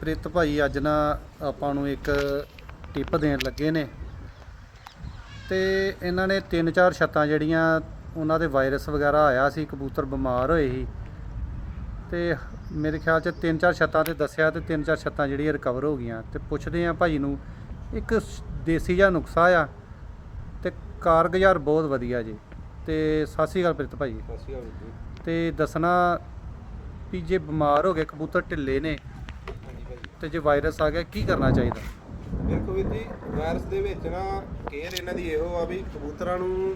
ਪ੍ਰਿਤ ਭਾਈ ਅੱਜ ਨਾ ਆਪਾਂ ਨੂੰ ਇੱਕ ਟਿਪ ਦੇਣ ਲੱਗੇ ਨੇ। ਤੇ ਇਹਨਾਂ ਨੇ ਤਿੰਨ ਚਾਰ ਛੱਤਾਂ ਜਿਹੜੀਆਂ ਉਹਨਾਂ ਦੇ ਵਾਇਰਸ ਵਗੈਰਾ ਆਇਆ ਸੀ ਕਬੂਤਰ ਬਿਮਾਰ ਹੋਏ ਸੀ। ਤੇ ਮੇਰੇ ਖਿਆਲ 'ਚ ਤਿੰਨ ਚਾਰ ਛੱਤਾਂ ਤੇ ਦੱਸਿਆ ਤੇ ਤਿੰਨ ਚਾਰ ਛੱਤਾਂ ਜਿਹੜੀਆਂ ਰਿਕਵਰ ਹੋ ਗਈਆਂ। ਤੇ ਪੁੱਛਦੇ ਆ ਭਾਈ ਨੂੰ ਇੱਕ ਦੇਸੀ ਜਿਹਾ ਨੁਕਸਾ ਆ ਤੇ ਕਾਰਗੁਜ਼ਾਰ ਬਹੁਤ ਵਧੀਆ ਜੀ। ਤੇ ਸਤਿ ਸ਼੍ਰੀ ਅਕਾਲ ਪ੍ਰਿਤ ਭਾਈ। ਤੇ ਦੱਸਣਾ ਵੀ ਜੇ ਬਿਮਾਰ ਹੋ ਗਏ ਕਬੂਤਰ ਢਿੱਲੇ ਨੇ ਤੇ ਜੇ ਵਾਇਰਸ ਆ ਗਿਆ ਕੀ ਕਰਨਾ ਚਾਹੀਦਾ? ਦੇਖੋ ਵੀਰ ਜੀ ਵਾਇਰਸ ਦੇ ਵਿੱਚ ਨਾ ਕੇਅਰ ਇਹਨਾਂ ਦੀ ਇਹੋ ਆ ਵੀ ਕਬੂਤਰਾਂ ਨੂੰ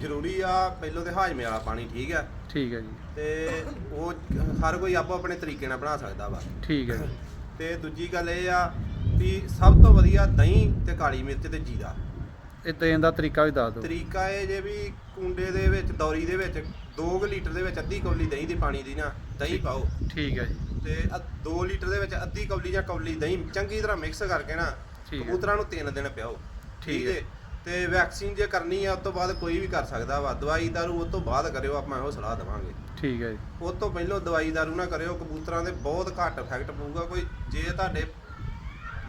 ਜ਼ਰੂਰੀ ਆ ਪਹਿਲੋਂ ਤੇ ਹਾਜਮੇ ਵਾਲਾ ਪਾਣੀ ਠੀਕ ਆ? ਠੀਕ ਹੈ ਜੀ। ਤੇ ਉਹ ਹਰ ਕੋਈ ਆਪੋ ਆਪਣੇ ਤਰੀਕੇ ਨਾਲ ਬਣਾ ਸਕਦਾ ਵਾ। ਠੀਕ ਹੈ ਜੀ। ਤੇ ਦੂਜੀ ਗੱਲ ਇਹ ਆ ਵੀ ਸਭ ਤੋਂ ਵਧੀਆ ਦਹੀਂ ਤੇ ਕਾਲੀ ਮਿਰਚ ਤੇ ਜੀਰਾ। ਇਹ ਦੇਣ ਦਾ ਤਰੀਕਾ ਵੀ ਦੱਸ ਦਿਓ। ਤਰੀਕਾ ਇਹ ਜੇ ਵੀ ਕੁੰਡੇ ਦੇ ਵਿੱਚ ਦੌਰੀ ਦੇ ਵਿੱਚ 2 ਲੀਟਰ ਦੇ ਵਿੱਚ ਅੱਧੀ ਕੌਲੀ ਦਹੀਂ ਦੀ ਪਾਣੀ ਦੀ ਨਾ ਦਹੀਂ ਪਾਓ। ਠੀਕ ਹੈ ਜੀ। ਤੇ 2 ਲੀਟਰ ਦੇ ਵਿੱਚ ਅੱਧੀ ਕੌਲੀ ਜਾਂ ਕੌਲੀ ਦਹੀਂ ਚੰਗੀ ਤਰ੍ਹਾਂ ਮਿਕਸ ਕਰਕੇ ਨਾ। ਕਬੂਤਰਾਂ ਨੂੰ 3 ਦਿਨ ਪਿਆਓ। ਠੀਕ ਹੈ। ਹੈ। ਤੇ ਵੈਕਸੀਨ ਜੇ ਕਰਨੀ ਆ ਉਸ ਤੋਂ ਬਾਅਦ ਕੋਈ ਵੀ ਕਰ ਸਕਦਾ ਵਾ। ਦਵਾਈ ਦਾਰੂ ਉਸ ਤੋਂ ਬਾਅਦ ਕਰਿਓ ਆਪਾਂ ਇਹੋ ਸਲਾਹ ਦੇਵਾਂਗੇ। ਠੀਕ ਹੈ ਜੀ। ਉਸ ਤੋਂ ਪਹਿਲਾਂ ਦਵਾਈ ਦਾਰੂ ਨਾ ਕਰਿਓ ਕਬੂਤਰਾਂ ਦੇ ਬਹੁਤ ਘੱਟ ਇਫੈਕਟ ਪਊਗਾ। ਕੋਈ ਜੇ ਤੁਹਾਡੇ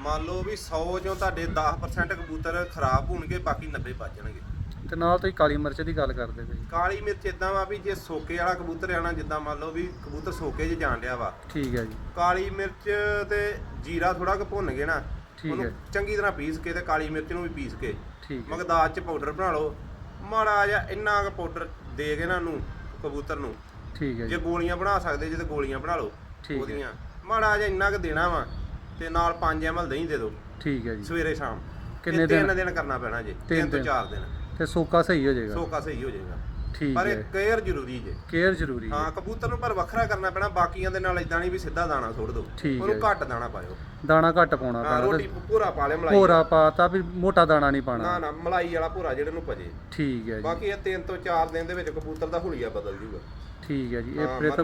ਮੰਨ ਲਓ ਵੀ 100 ਚੋਂ ਤੁਹਾਡੇ 10% ਕਬੂਤਰ ਖਰਾਬ ਹੋਣਗੇ ਬਾਕੀ 90 ਬਚ ਜਾਣਗੇ। ਤੇ ਨਾਲ ਤੁਸੀਂ ਕਾਲੀ ਮਿਰਚ ਦੀ ਗੱਲ ਕਰਦੇ ਪਏ ਕਾਲੀ ਮਿਰਚ ਇਦਾਂ ਵਾ ਵੀ ਜੇ ਸੋਕੇ ਵਾਲਾ ਕਬੂਤਰ ਆਣਾ ਜਿੱਦਾਂ ਮੰਨ ਲਓ ਵੀ ਕਬੂਤਰ ਸੋਕੇ 'ਚ ਜਾਣ ਡਿਆ ਵਾ। ਠੀਕ ਹੈ ਜੀ। ਕਾਲੀ ਮਿਰਚ ਤੇ ਜੀਰਾ ਥੋੜਾ ਕੁ ਭੁੰਨ ਕੇ ਨਾ ਠੀਕ ਹੈ। ਚੰਗੀ ਤਰ੍ਹਾਂ ਪੀਸ ਕੇ ਤੇ ਕਾਲੀ ਮਿਰਚ ਨੂੰ ਵੀ ਪੀਸ ਕੇ ਠੀਕ ਹੈ। ਮਗਦਾਜ ਚ ਪਾਊਡਰ ਬਣਾ ਲਓ। ਮਾੜਾ ਜਿਹਾ ਇੰਨਾ ਕੁ ਪਾਊਡਰ ਦੇ ਕੇ ਨਾ ਨੂੰ ਕਬੂਤਰ ਨੂੰ। ਠੀਕ ਹੈ ਜੇ ਗੋਲੀਆਂ ਬਣਾ ਸਕਦੇ ਜੇ ਤੇ ਗੋਲੀਆਂ ਬਣਾ ਲਓ। ਉਹਦੀਆਂ। ਮਾੜਾ ਜਿਹਾ ਇੰਨਾ ਕੁ ਦੇਣਾ ਵਾ ਤੇ ਨਾਲ 5 ml ਦਹੀਂ ਦੇ ਦਿਓ। ਠੀਕ ਹੈ ਜੀ। ਸਵੇਰੇ ਸ਼ਾਮ। ਕਿੰਨੇ ਇਹ ਤਿੰਨ ਦਿਨ? ਦਿਨ ਕਰਨਾ ਪੈਣਾ ਜੇ। ਤਿੰਨ ਤੋਂ ਦਿਨ। ਚਾਰ ਦਿਨ। ਤੇ ਸੋਕਾ ਸਹੀ ਹੋ ਜਾਏਗਾ। ਸੋਕਾ ਸਹੀ ਹੋ ਜਾਏਗਾ। ਠੀਕ ਪਰ ਹੈ। ਇਹ ਕੇਅਰ ਜ਼ਰੂਰੀ ਜੇ। ਕੇਅਰ ਜ਼ਰੂਰੀ ਹੈ ਹਾਂ ਕਬੂਤਰ ਨੂੰ ਪਰ ਵੱਖਰਾ ਕਰਨਾ ਪੈਣਾ ਬਾਕੀਆਂ ਦੇ ਨਾਲ ਇਦਾਂ ਨਹੀਂ ਵੀ ਸਿੱਧਾ ਦਾਣਾ ਸੁੱਟ ਦਿਓ। ਉਹਨੂੰ। ਘੱਟ ਦਾਣਾ ਪਾਇਓ। ਦਾਣਾ ਘੱਟ ਪਾਉਣਾ ਪੈਣਾ ਰੋਟੀ ਪੂਰਾ ਪਾ ਲਿਆ ਮਲਾਈ ਭੋਰਾ ਪਾਤਾ ਵੀ ਮੋਟਾ ਦਾਣਾ ਨਹੀਂ ਨਾ ਪਾਣਾ ਨਾ ਮਲਾਈ ਵਾਲਾ ਭੂਰਾ ਜਿਹੜੇ ਨੂੰ ਭਜੇ ਠੀਕ ਹੈ ਜੀ। ਬਾਕੀ ਇਹ 3 ਤੋਂ 4 ਦਿਨ ਦੇ ਵਿੱਚ ਕਬੂਤਰ ਦਾ ਹੁਲੀਆ ਬਦਲ ਜੂਗਾ। ਠੀਕ ਹੈ ਜੀ। ਇਹ ਪ੍ਰਿਤ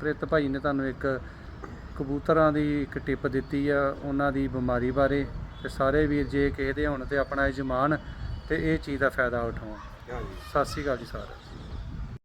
ਪ੍ਰਿਤ ਭਾਈ ਨੇ ਤੁਹਾਨੂੰ ਇੱਕ ਕਬੂਤਰਾਂ ਦੀ ਇੱਕ ਟਿਪ ਦਿੱਤੀ ਆ ਉਹਨਾਂ ਦੀ ਬਿਮਾਰੀ ਬਾਰੇ ਤੇ ਸਾਰੇ ਵੀਰ ਜੇ ਕਿਸੇ ਦੇ ਹੋਣ ਤੇ ਆਪਣਾ ਇਜਮਾਨ ਤੇ ਇਹ ਚੀਜ਼ ਦਾ ਫਾਇਦਾ ਉਠਾਉਣ। ਹਾਂਜੀ। ਸਤਿ ਸ਼੍ਰੀ ਅਕਾਲ ਜੀ ਸਾਰਿਆਂ ਨੂੰ।